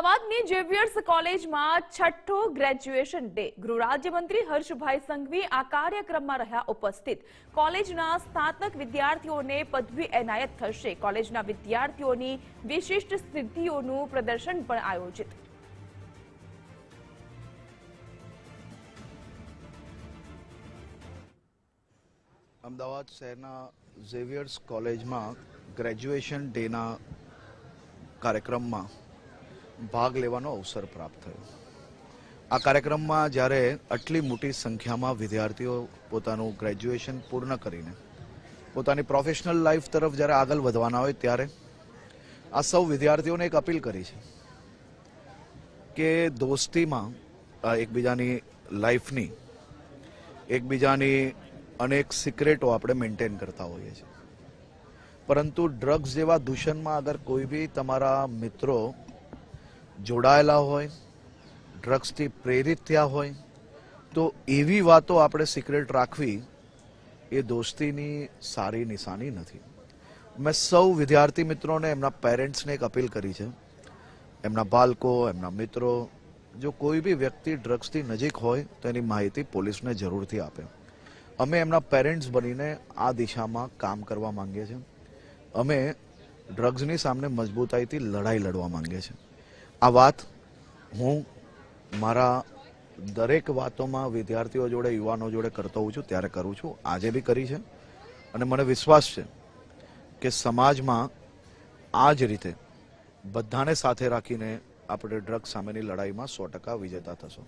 અમદાવાદની જેવિયર્સ કોલેજમાં છઠ્ઠો ગ્રેજ્યુએશન ડે. ગૃહ રાજ્યમંત્રી હર્ષભાઈ સંઘવી આ કાર્યક્રમમાં રહ્યા ઉપસ્થિત. કોલેજના સ્નાતક વિદ્યાર્થીઓને પદવી એનાયત થશે. કોલેજના વિદ્યાર્થીઓની વિશિષ્ટ સિદ્ધિઓનું પ્રદર્શન પણ આયોજિત. અમદાવાદ શહેરના ઝેવિયર્સ કોલેજમાં ગ્રેજ્યુએશન ડેના કાર્યક્રમમાં ભાગ લેવાનો અવસર પ્રાપ્ત થયો. આ કાર્યક્રમમાં જ્યારે આટલી મોટી સંખ્યામાં વિદ્યાર્થીઓ પોતાનું ગ્રેજ્યુએશન પૂર્ણ કરીને પોતાની પ્રોફેશનલ લાઈફ તરફ જ્યારે આગળ વધવાના હોય ત્યારે આ સૌ વિદ્યાર્થીઓને એક અપીલ કરી છે કે દોસ્તીમાં એકબીજાની લાઈફની એકબીજાની અનેક સિક્રેટો આપણે મેન્ટેન કરતા હોઈએ છીએ. પરંતુ ડ્રગ્સ જેવા દૂષણમાં અગર કોઈ બી તમારા મિત્રો જોડાયેલા હોય ડ્રગ્સથી પ્રેરિત થયા હોય, તો એવી વાતો આપણે સિક્રેટ રાખવી એ દોસ્તીની સારી નિશાની નથી. મેં સૌ વિદ્યાર્થી મિત્રોને એમના પેરેન્ટ્સને એક અપીલ કરી છે. એમના બાળકો, એમના મિત્રો, જો કોઈ બી વ્યક્તિ ડ્રગ્સથી નજીક હોય, તો એની માહિતી પોલીસને જરૂરથી આપે. અમે એમના પેરેન્ટ્સ બનીને આ દિશામાં કામ કરવા માંગીએ છીએ. અમે ડ્રગ્સની સામે મજબૂતાઈથી લડાઈ લડવા માંગીએ છીએ. આ વાત હું મારા દરેક વાતોમાં વિદ્યાર્થીઓ જોડે, યુવાનો જોડે કરતો હોઉં છું, ત્યારે કરું છું. આજે બી કરી છે. અને મને વિશ્વાસ છે કે સમાજમાં આ જ રીતે બધાને સાથે રાખીને આપણે ડ્રગ સામેની લડાઈમાં સો ટકા વિજેતા થશો.